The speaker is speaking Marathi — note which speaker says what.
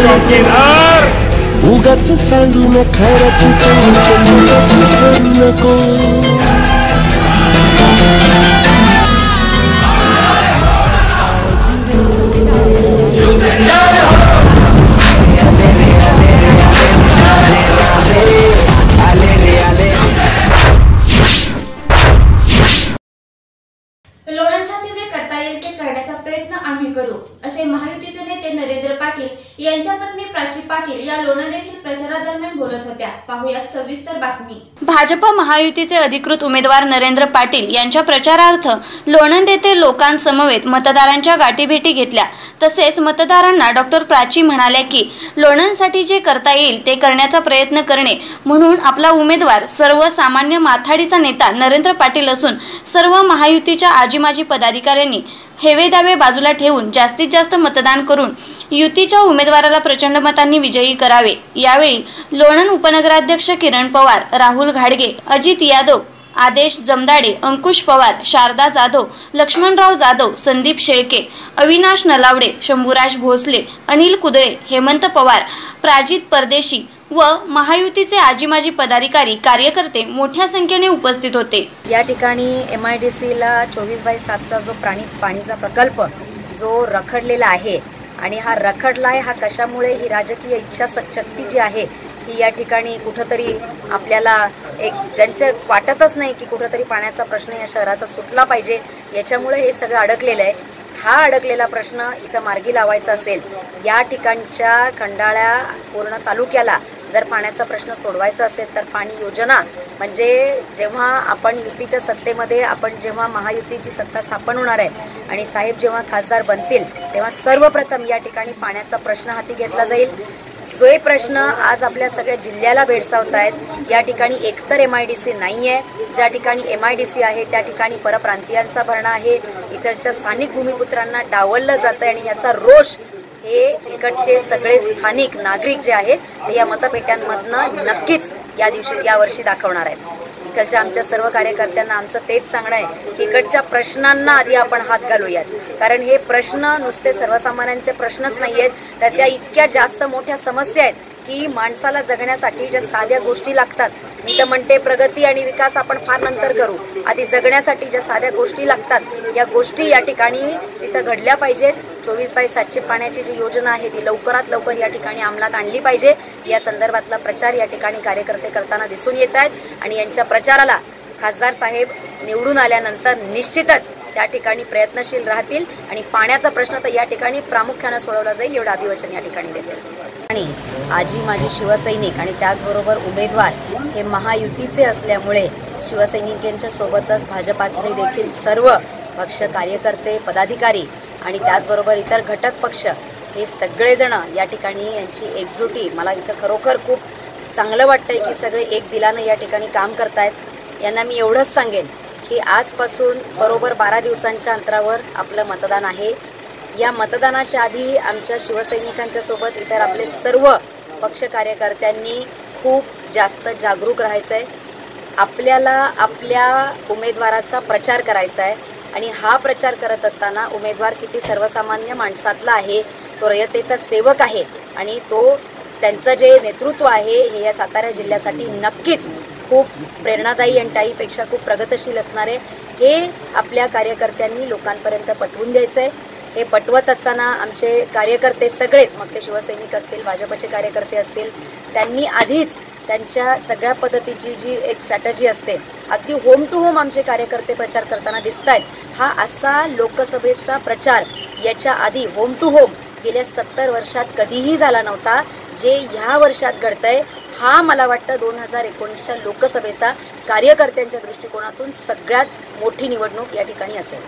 Speaker 1: मुरलीधर
Speaker 2: उगाच सांडून खैराची सांगू नको
Speaker 3: लोणांसाठी जे करता येईल ते करण्याचा प्रयत्न आम्ही करू असे महायुतीचे नेते नरेंद्र पाटील यांच्या पत्नी प्राची पाटील या लोणंद येथील प्रचारादरम्यान बोलत होत्या. पाहुयात सविस्तर बातमी.
Speaker 4: भाजप महायुतीचे अधिकृत उमेदवार नरेंद्र पाटील यांच्या प्रचारार्थ लोणंद येथे लोकांसमवेत मतदारांच्या गाठीभेटी घेतल्या. तसेच मतदारांना डॉक्टर प्राची म्हणाल्या की लोणंदसाठी जे करता येईल ते करण्याचा प्रयत्न करणे म्हणून आपला उमेदवार सर्वसामान्य माथाडीचा नेता नरेंद्र पाटील असून सर्व महायुतीच्या आजीमाजी पदाधिकाऱ्यांनी हेवे दावे बाजूला ठेवून जास्तीत जास्त मतदान करून युतीच्या उमेदवाराला प्रचंड मतांनी विजयी करावे. यावेळी लोणंद उपनगराध्यक्ष किरण पवार राहुल घाडगे अजित यादव आदेश जमदाडे अंकुश पवार शारदा जाधव लक्ष्मणराव जाधव संदीप शेळके अविनाश नलावडे शंभूराज भोसले अनिल कुदळे हेमंत पवार प्राजित परदेशी व महायुतीचे आजीमाजी पदाधिकारी कार्यकर्ते मोठ्या संख्येने उपस्थित होते.
Speaker 5: या ठिकाणी एम आय डी सीला चोवीस बाय सातचा जो प्राणी पाणीचा प्रकल्प जो रखडलेला आहे आणि हा रखडला आहे हा कशामुळे? ही राजकीय इच्छाशक्ती जी आहे ही या ठिकाणी कुठंतरी आपल्याला एक ज्यांच्या वाटतच नाही की कुठंतरी पाण्याचा प्रश्न या शहराचा सुटला पाहिजे याच्यामुळे हे सगळं अडकलेलं आहे. हा अडकलेला प्रश्न इथं मार्गी लावायचा असेल या ठिकाणच्या खंडाळ्या पूर्ण तालुक्याला जर पाण्याचा प्रश्न सोडवायचा असेल तर पाणी योजना म्हणजे जेव्हा आपण युतीच्या सत्तेमध्ये आपण जेव्हा महायुतीची सत्ता स्थापन होणार आहे आणि साहेब जेव्हा खासदार बनतील तेव्हा सर्वप्रथम या ठिकाणी पाण्याचा प्रश्न हाती घेतला जाईल. जो हे प्रश्न आज आपल्या सगळ्या जिल्ह्याला भेडसावत आहेत. या ठिकाणी एकतर एम आय डी सी नाही आहे ज्या ठिकाणी एम आय डी सी आहे त्या ठिकाणी परप्रांतीयांचा भरणा आहे. इतरच्या स्थानिक भूमिपुत्रांना डावललं जातं आणि याचा रोष हे इकडचे सगळे स्थानिक नागरिक जे आहेत ते या मतपेट्यांमधनं नक्कीच या दिवशी या वर्षी दाखवणार आहेत. इकडच्या आमच्या सर्व कार्यकर्त्यांना आमचं तेच सांगणं आहे की इकडच्या प्रश्नांना आधी आपण हात घालूयात. कारण हे प्रश्न नुसते सर्वसामान्यांचे प्रश्नच नाहीयेत तर त्या इतक्या जास्त मोठ्या समस्या आहेत की माणसाला जगण्यासाठी ज्या साध्या गोष्टी लागतात मी तर म्हणते प्रगती आणि विकास आपण फार नंतर करू. आधी जगण्यासाठी ज्या साध्या गोष्टी लागतात या गोष्टी या ठिकाणी तिथं घडल्या पाहिजेत. चोवीस बाय सातशे पाण्याची जी योजना आहे ती लवकरात लवकर या ठिकाणी अंमलात आणली पाहिजे. या संदर्भातला प्रचार या ठिकाणी कार्यकर्ते करताना दिसून येत आहेत आणि यांच्या प्रचाराला खासदार साहेब निवडून आल्यानंतर निश्चितच त्या ठिकाणी प्रयत्नशील राहतील आणि पाण्याचा प्रश्न तर या ठिकाणी प्रामुख्यानं सोडवला जाईल एवढं अभिवचन या ठिकाणी देतील आणि आजी माजी शिवसैनिक आणि त्याचबरोबर उमेदवार हे महायुतीचे असल्यामुळे शिवसैनिकांच्या सोबतच भाजपातले देखील सर्व पक्ष कार्यकर्ते पदाधिकारी आणि त्याचबरोबर इतर घटक पक्ष हे सगळेजण या ठिकाणी यांची एकजुटी. मला इथं खरोखर खूप चांगलं वाटतंय की सगळे एक दिलानं या ठिकाणी काम करतायत. यांना मी एवढंच सांगेन की आजपासून बरोबर बारा दिवसांच्या अंतरावर आपलं मतदान आहे. या मतदानाच्या आधी आमच्या शिवसैनिकांच्या सोबत इतर आपले सर्व पक्ष कार्यकर्त्यांनी खूप जास्त जागरूक राहायचं आहे आपल्याला आपल्या उमेदवाराचा प्रचार करायचा आहे आणि हा प्रचार करत असताना उमेदवार किती सर्वसामान्य माणसातला आहे तो रयतेचा सेवक आहे आणि तो त्यांचं जे नेतृत्व आहे हे या सातारा जिल्ह्यासाठी नक्कीच खूप प्रेरणादायी आणि त्याहीपेक्षा खूप प्रगतशील असणारे हे आपल्या कार्यकर्त्यांनी लोकांपर्यंत पटवून द्यायचं आहे हे पटवत असताना आमचे कार्यकर्ते सगळेच मग ते शिवसैनिक असतील भाजपचे कार्यकर्ते असतील त्यांनी आधीच त्यांच्या सगळ्या पद्धतीची जी एक स्ट्रॅटजी असते अगदी होम टू होम आमचे कार्यकर्ते प्रचार करताना दिसत आहेत हा असा लोकसभेचा प्रचार याच्या आधी होम टू होम गेल्या सत्तर वर्षात कधीही झाला नव्हता जे ह्या वर्षात घडतंय हा मला वाटतं दोन हजार एकोणीसच्या लोकसभेचा कार्यकर्त्यांच्या दृष्टिकोनातून सगळ्यात मोठी निवडणूक या ठिकाणी असेल.